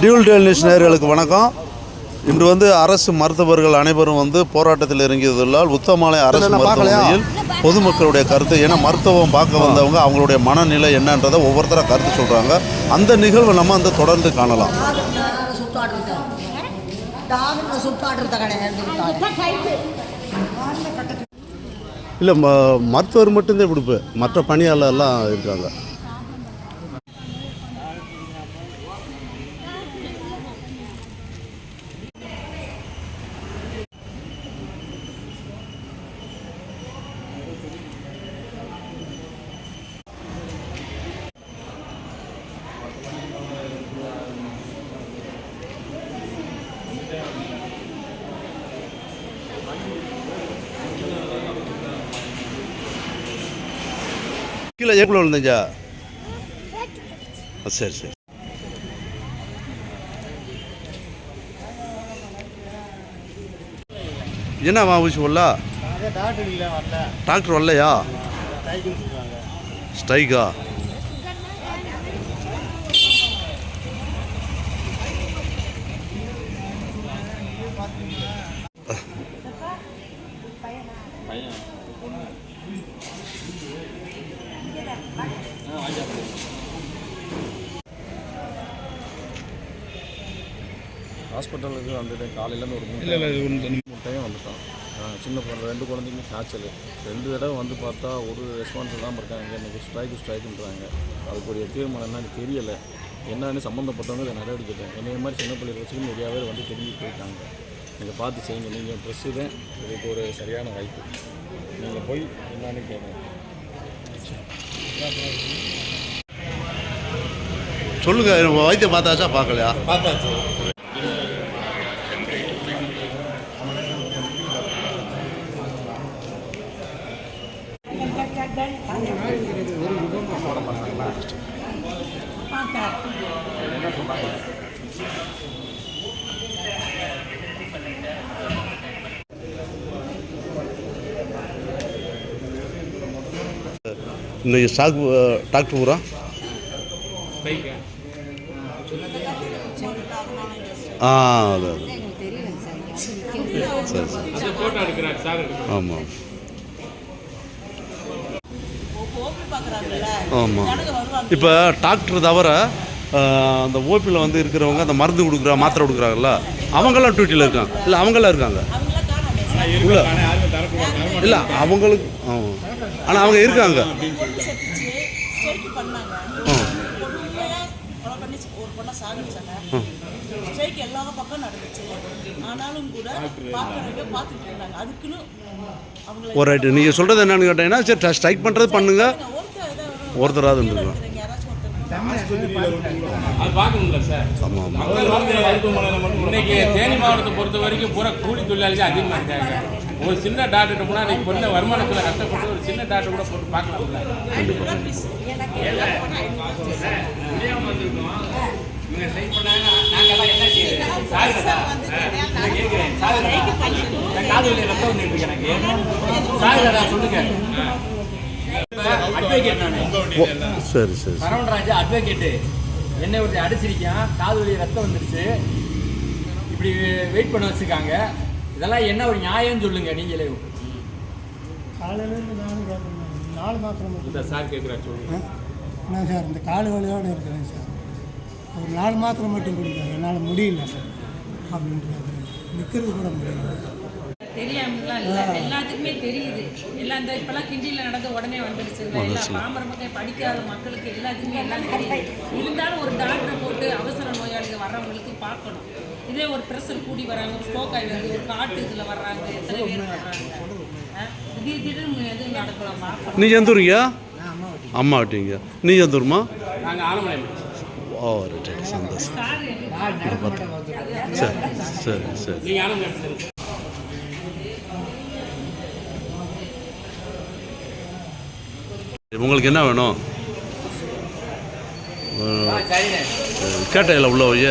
Dual டெல்னிஷ் நேர்களுக்கு வணக்கம். இன்று வந்து அரசு மருத்துவர்கள் அனைவரும் வந்து போராட்டத்தில் இறங்கியதுள்ளால் உத்தமாலய அரசு மருத்துவமனையில் பொதுமக்களுடைய கருத்து ஏன்னா மருத்துவம் பார்க்க வந்தவங்க அவங்களுடைய மனநிலை என்னன்றதை ஒவ்வொருத்தராக கருத்து சொல்கிறாங்க அந்த நிகழ்வை நம்ம அந்த தொடர்ந்து காணலாம். இல்லை ம மருத்துவர் மட்டும்தான் கொடுப்பு மற்ற பணியாளர்லாம் இருக்காங்க. கீழே ஏக்குள்ள விழுந்தீங்க சரி சரி. என்னம்மா ஊசி வரல டாக்டர் வரலையா? ஸ்ட்ரைக்கா? ஹாஸ்பிட்டலுக்கு வந்துட்டேன் காலையிலேருந்து ஒரு மூணு மூணு டைம் வந்துட்டோம். ஆ, சின்ன குழந்தை ரெண்டு குழந்தைங்க காய்ச்சல். ரெண்டு தடவை வந்து பார்த்தா ஒரு ரெஸ்பான்ஸ் இல்லாமல் இருக்காங்க. இன்றைக்கி ஸ்ட்ரைக்கு ஸ்ட்ரைக்குன்றாங்க அதுக்குரிய தீர்மானம் என்னன்னு தெரியலை. என்னன்னு சம்மந்தப்பட்டவங்க இதை நடவடிக்கை என்னைய மாதிரி சின்ன பிள்ளைகள் வச்சுட்டு நிறையா பேர் வந்து திரும்பி போயிட்டாங்க நீங்கள் பார்த்து செய்யுங்க. நீங்கள் ப்ரெஸ்ஸு தான் இதுக்கு ஒரு சரியான வாய்ப்பு. நீங்கள் போய் என்னன்னு கேளுங்க. சொல்லுங்க வைத்தியம் பார்த்தாச்சா? பார்க்கலையா? பார்த்தாச்சு. இன்னைக்கு ஸ்டாக் டாக்டர் பூரா ஆ அது அது. சரி. சரி. ஆமாம். ஆமாம் இப்போ டாக்டர் தவிர அந்த ஓபியில் வந்து இருக்கிறவங்க அந்த மருந்து கொடுக்குற மாத்திரை கொடுக்குறாங்கல்ல அவங்கெல்லாம் டியூட்டியில் இருக்காங்க. இல்லை அவங்கெல்லாம் இருக்காங்க. உள்ள இல்லை. அவங்களுக்கு ஆமாம் ஆனால் அவங்க இருக்காங்க. ஸ்ட்ரைக் எல்லா பக்கம் நடந்துச்சு. ஆனாலும் கூட பார்க்குறவங்க பார்த்துட்டு இருந்தாங்க. அதுக்குன்னு அவங்கள ஒரு ரைட்டு நீங்கள் சொல்கிறது என்னன்னு கேட்டீங்கன்னா சரி ஸ்ட்ரைக் பண்ணுறது பண்ணுங்க. ஒருத்தர் ஏதாவது ஒருத்தராவது இருந்துக்கலாம் இருக்கிறவங்க யாராச்சும் ஒருத்தர் அது பார்க்கணும்ல சார் ஆமாம் இன்னைக்கு தேனி மாவட்டத்தை பொறுத்த வரைக்கும் பூரா கூலி தொழிலாளிகள் அதிகமாக இருக்காங்க ஒரு சின்ன டாக்டர் போனால் இன்னைக்கு பொண்ணு வருமானத்தில் கஷ்டப்பட்டு ஒரு சின்ன டாக்டர் கூட போட்டு. சாகுறதா? சொல்லுங்க சரி சரி சரவணராஜ் அட்வொகேட்டு என்னை ஒருத்தர் அடிச்சிருக்கான். காது வலி ரத்தம் வந்துருச்சு. இப்படி வெயிட் பண்ண வச்சுருக்காங்க. இதெல்லாம் என்ன ஒரு நியாயம்னு சொல்லுங்க நீங்களே. காலையிலேருந்து நானும் நாலு மாத்திரம் சார் கேட்குறாரு சொல்லுங்க என்ன சார் இந்த கால் வலியோடு இருக்கிறேன் சார். ஒரு நாலு மாத்திரை மட்டும் கொடுங்க. என்னால் முடியல. அப்படின்ட்டு நிற்கிறது கூட முடியல. தெரியாமலாம் இல்லை. எல்லாத்துக்குமே தெரியுது. எல்லாம் இந்த இப்பெல்லாம் கிண்டியில் நடந்து உடனே வந்துடுச்சு எல்லா பாமர மக்கள் படிக்காத மக்களுக்கு எல்லாத்துக்குமே எல்லாம் தெரியுது. இருந்தாலும் ஒரு டாக்டரை போட்டு அவசர நோயாளிகள் வர்றவங்களுக்கு பார்க்கணும். இதே ஒரு ப்ரெஷர் கூடி வராங்க ஒரு ஸ்ட்ரோக் ஆகி வருது ஒரு காட்டு இதில் வர்றாங்க எத்தனை பேர் வர்றாங்க? திடீர் திடீர்னு எதுவும் நடக்கலாம் பார்க்கணும். நீங்கள் எந்த ஊருங்க? அம்மா விட்டீங்க. நீ எந்த ஊருமா? நாங்கள் ஆலமலை ஓ ரைட் சந்தோஷம். சார் சரி சரி உங்களுக்கு என்ன வேணும்? கேட்டையில் உள்ள போய்